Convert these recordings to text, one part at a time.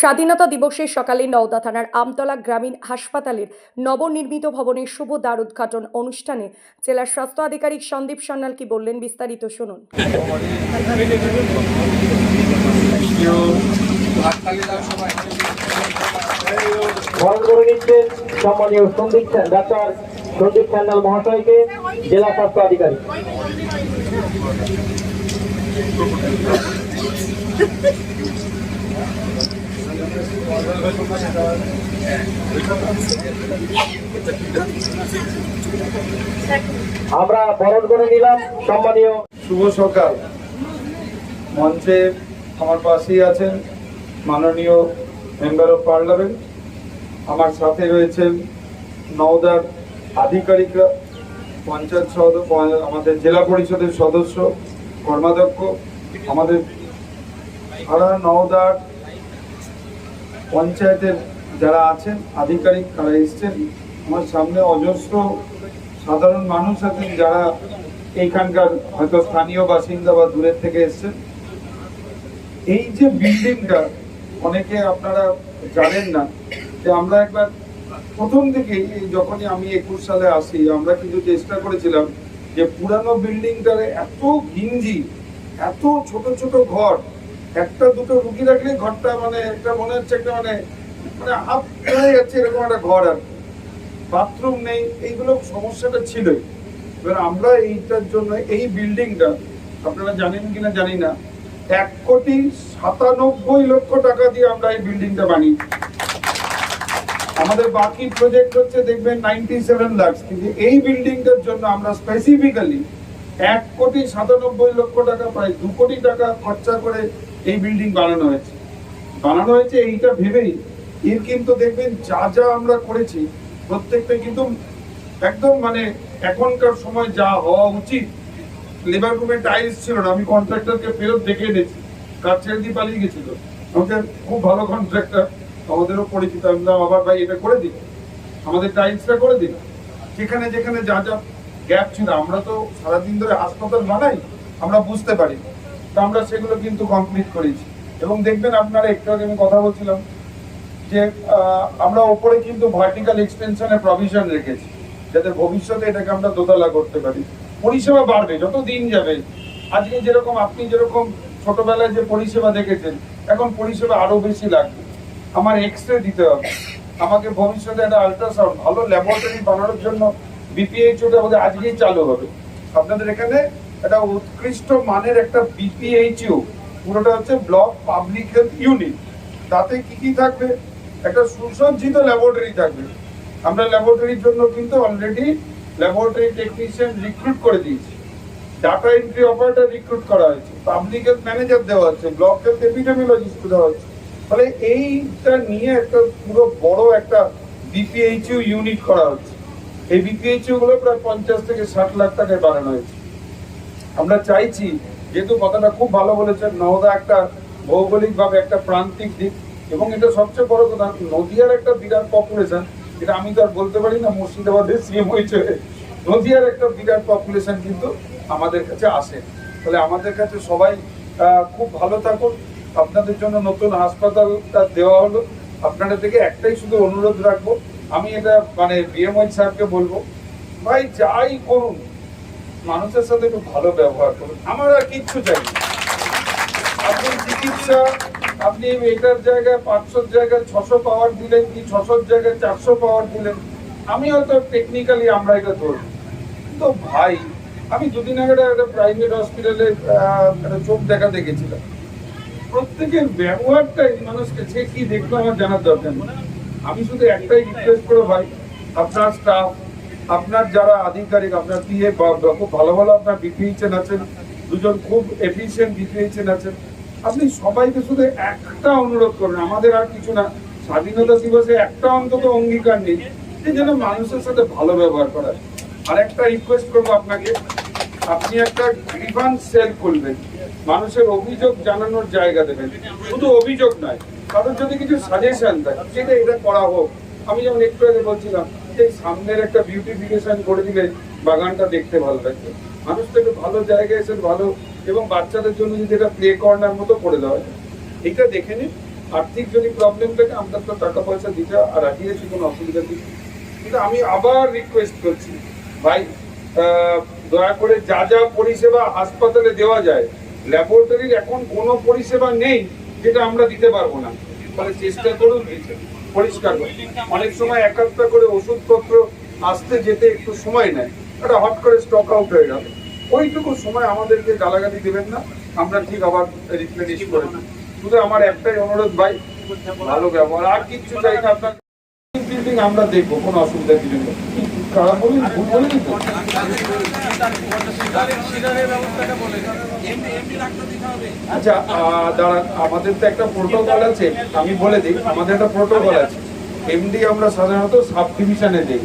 স্বাধীনতা দিবসের সকালে নওদা থানার আমতলা গ্রামীণ হাসপাতালের নবনির্মিত ভবনের শুভ দ্বার উদ্ঘাটন অনুষ্ঠানে জেলার স্বাস্থ্য আধিকারিক সন্দীপ সান্যাল কি বললেন, বিস্তারিত শুনুন। আধিকারিক। আমরা বরণ করে নিলাম, সম্মানীয়। শুভ সকাল। মঞ্চে আমার পাশেই আছেন মাননীয় মেম্বার অফ পার্লামেন্ট আমার সাথে রয়েছেন নওদার আধিকারিকরা, পঞ্চায়েত সদস্য আমাদের জেলা পরিষদের সদস্য, কর্মাধ্যক্ষ, আমাদের সারা নওদার পঞ্চায়েতের যারা আছেন, আধিকারিক তারা এসছেন। আমার সামনে অজস্র সাধারণ মানুষ আছেন যারা এইখানকার হয়তো স্থানীয় বাসিন্দা বা দূরের থেকে এসছেন। এই যে বিল্ডিংটা অনেকে আপনারা জানেন না যে আমরা একবার প্রথম থেকে যখনই আমি একুশ সালে আসি, আমরা কিন্তু চেষ্টা করেছিলাম যে পুরানো বিল্ডিংটারে এত ঘিঞ্জি, এত ছোট ছোট ঘর একটা দুটো রুগী রাখলে ঘরটা মানে একটা মনে হচ্ছে একটা মানে মানে হাফ হয়ে যাচ্ছে, এরকম একটা ঘর আর বাথরুম নেই, এইগুলো সমস্যাটা ছিলই। এবার আমরা এইটার জন্য, এই বিল্ডিংটা, আপনারা জানেন কিনা জানি না, এক কোটি সাতানব্বই লক্ষ টাকা দিয়ে আমরা এই বিল্ডিংটা বানিয়েছি। আমাদের বাকি প্রজেক্ট হচ্ছে, দেখবেন নাইনটি সেভেন লাখ কিন্তু এই বিল্ডিংটার জন্য আমরা স্পেসিফিক্যালি এক কোটি সাতানব্বই লক্ষ টাকা, প্রায় দু কোটি টাকা খরচা করে এই বিল্ডিং বানানো হয়েছে। বানানো হয়েছে এইটা ভেবেই এর কিন্তু দেখবেন যা যা আমরা করেছি, প্রত্যেকটা কিন্তু একদম মানে এখনকার সময় যা হওয়া উচিত। লেবার রুমে টাইলস ছিল না, আমি কন্ট্রাক্টরকে ফেরত দেখে এনেছি। কাজ ছেড়ে দিয়ে পালিয়ে গেছিল। আমাদের খুব ভালো কন্ট্রাক্টর আমাদেরও পরিচিত। আমি আবার ভাই এটা করে দিন আমাদের টাইলসটা করে দিন যেখানে যেখানে যা যা গ্যাপ ছিল, আমরা তো সারাদিন ধরে হাসপাতাল বানাই, আমরা বুঝতে পারি তো আমরা সেগুলো কিন্তু কমপ্লিট করেছি। এবং দেখবেন আপনারা একটু আগে আমি কথা বলছিলাম যে আমরা ওপরে কিন্তু ভার্টিক্যাল এক্সটেনশনের প্রভিশন রেখেছি, যাতে ভবিষ্যতে এটাকে আমরা দোতলা করতে পারি। পরিষেবা বাড়বে, যত দিন যাবে। আজকে যেরকম আপনি যেরকম ছোটবেলায় যে পরিষেবা দেখেছেন, এখন পরিষেবা আরও বেশি লাগবে। আমার এক্স রে দিতে হবে। আমাকে ভবিষ্যতে একটা আল্ট্রাসাউন্ড ভালো ল্যাবরেটরি বানানোর জন্য বিপিএইচওটা বোধহয় আজকেই চালু হবে। আপনাদের এখানে একটা উৎকৃষ্ট মানের একটা বিপিএইচইউ পুরোটা হচ্ছে ব্লক পাবলিক হেলথ ইউনিট। তাতে কি কি থাকবে? একটা সুসজ্জিত ল্যাবরেটরি থাকবে। আমরা ল্যাবরেটরির জন্য কিন্তু অলরেডি ল্যাবরেটরি টেকনিশিয়ান রিক্রুট করে দিয়েছি। ডাটা এন্ট্রি অপারেটর রিক্রুট করা হয়েছে। পাবলিক হেলথ ম্যানেজার দেওয়া হচ্ছে। ব্লক হেলথ এপিডেমিওলজিস্ট দেওয়া হচ্ছে। ফলে এইটা নিয়ে একটা পুরো বড় একটা বিপিএইচইউ ইউনিট করা হচ্ছে। এই বিপিএইচইউ গুলো প্রায় পঞ্চাশ থেকে ষাট লাখ টাকায় বাড়ানো হয়েছে। আমরা চাইছি, যেহেতু কথাটা খুব ভালো বলেছেন, নওদা একটা ভৌগোলিক ভাবে একটা প্রান্তিক দিক, এবং এটা সবচেয়ে বড় কথা, নদিয়ার একটা বিরাট পপুলেশন এটা আমি তো আর বলতে পারি না, মুর্শিদাবাদের সিএম হয়েছে নদিয়ার একটা বিরাট পপুলেশন কিন্তু আমাদের কাছে আসে। ফলে আমাদের কাছে সবাই খুব ভালো থাকুন। আপনাদের জন্য নতুন হাসপাতালটা দেওয়া হলো। আপনাদের থেকে একটাই শুধু অনুরোধ রাখব, আমি এটা মানে বিএমওই সাহেবকে বলব, ভাই যাই করুন মানুষের সাথে একটু ভালো ব্যবহার করুন। আমার আর কিচ্ছু চাই আপনি চিকিৎসা, আপনি এটার জায়গায় পাঁচশোর জায়গায় ছশো পাওয়ার দিলেন কি, ছশোর জায়গায় চারশো পাওয়ার দিলেন? আমি হয়তো টেকনিক্যালি আমরা এটা ধরব। তো ভাই, আমি দুদিন আগে একটা প্রাইভেট হসপিটালে চোখ দেখা দেখেছিলাম। প্রত্যেকের ব্যবহারটাই মানুষকে সে কি দেখল আমার জানার দরকার আমি শুধু একটাই রিকোয়েস্ট করব ভাই, আপনার স্টাফ আপনার যারা আধিকারিক, আপনার পিএ খুব ভালো ভালো আপনার বিপিএইচএন আছেন, দুজন খুব এফিসিয়েন্ট বিপিএইচএন আছেন, আপনি সবাইকে শুধু একটা অনুরোধ করুন, আমাদের আর কিছু না। স্বাধীনতা দিবসে একটা অন্তত অঙ্গীকার নেই যে যেন মানুষের সাথে ভালো ব্যবহার করা। আর একটা রিকোয়েস্ট করব আপনাকে, আপনি একটা গ্রিভান্স সেল খুলবেন মানুষের অভিযোগ জানানোর জায়গা দেবেন। শুধু অভিযোগ নয় কারণ যদি কিছু সাজেশন দেয় যেটা এটা করা হোক। আমি যেমন একটু আগে বলছিলাম এই সামনের একটা বিউটিফিকেশন করে দিলে বাগানটা দেখতে ভালো লাগবে। মানুষ তো একটু ভালো জায়গায় এসে ভালো এবং বাচ্চাদের জন্য যদি এটা প্লে কর্নার মতো করে দেওয়া যায়, এটা দেখে নিন। আর্থিক যদি প্রবলেম থাকে, আমরা তো টাকা পয়সা দিতে আর রাজি আছি কোনো অসুবিধা নেই। কিন্তু আমি আবার রিকোয়েস্ট করছি, ভাই দয়া করে যা যা পরিষেবা হাসপাতালে দেওয়া যায় ল্যাবরেটরির এখন কোনো পরিষেবা নেই, যেটা আমরা দিতে পারব না। ফলে চেষ্টা করুন। পরিষ্কার করে অনেক সময় এক করে ওষুধপত্র আসতে যেতে একটু সময় নেয়। এটা হট করে স্টক আউট হয়ে যাবে ওইটুকু সময় আমাদেরকে গালাগালি দেবেন না। আমরা ঠিক আবার রিপ্লেনিশ করে। শুধু আমার একটাই অনুরোধ ভাই, ভালো ব্যবহার। আর কিচ্ছু চাই না আপনার বিল্ডিং আমরা দেখব, কোনো অসুবিধা কিছু নেই। ভুল তো আচ্ছা আমাদের তো একটা প্রোটোকল আছে। আমি বলে দিই, আমাদের একটা প্রোটোকল আছে। এমডি আমরা সাধারণত সাব ডিভিশনে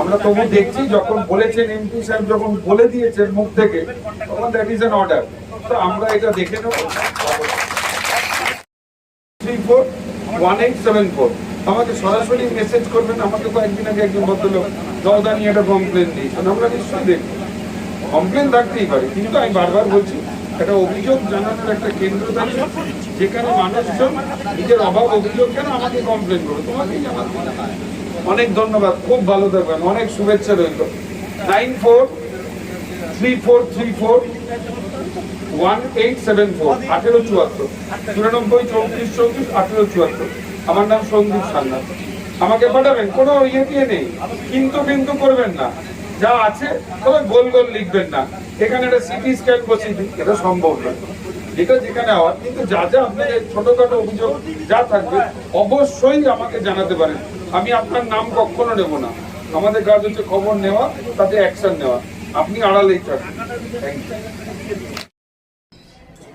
আমরা তবু দেখছি, যখন বলেছেন এমপি সাহেব যখন বলে দিয়েছেন মুখ থেকে, তখন দ্যাট ইজ অ্যান অর্ডার তো আমরা এটা দেখে নেব। Three four one eight seven four আমাকে সরাসরি মেসেজ করবেন, আমাকে কয়েকদিন আগে একজন ভদ্রলোক দলদা নিয়ে একটা কমপ্লেন দিয়েছেন। আমরা নিশ্চয়ই দেখব। কমপ্লেন থাকতেই পারে, কিন্তু আমি বারবার বলছি, একটা অভিযোগ জানানোর একটা কেন্দ্র থাকে, যেখানে মানুষজন নিজের অভাব অভিযোগ কেন আমাকে কমপ্লেন করো তোমাকেই জানাতে। অনেক ধন্যবাদ, খুব ভালো থাকবেন, অনেক শুভেচ্ছা রইল। Nine four, three four three four, one eight seven four, আঠেরো চুয়াত্তর, চুরানব্বই, চৌত্রিশ চৌত্রিশ, আঠেরো চুয়াত্তর। আমার নাম সন্দীপ সান্নাল আমাকে পাঠাবেন কোনো ইয়ে দিয়ে নেই। কিন্তু কিন্তু করবেন না। যা আছে, তবে গোল গোল লিখবেন না। এখানে একটা সিটি স্ক্যান বসিয়ে দিন, এটা সম্ভব নয়। যেটা যেখানে হওয়ার কিন্তু যা যা আপনাদের ছোটখাটো অভিযোগ যা থাকবে, অবশ্যই আমাকে জানাতে পারেন। আমি আপনার নাম কখনো নেব না। আমাদের কাজ হচ্ছে খবর নেওয়া, তাতে অ্যাকশন নেওয়া। আপনি আড়ালেই থাকবেন থ্যাংক ইউ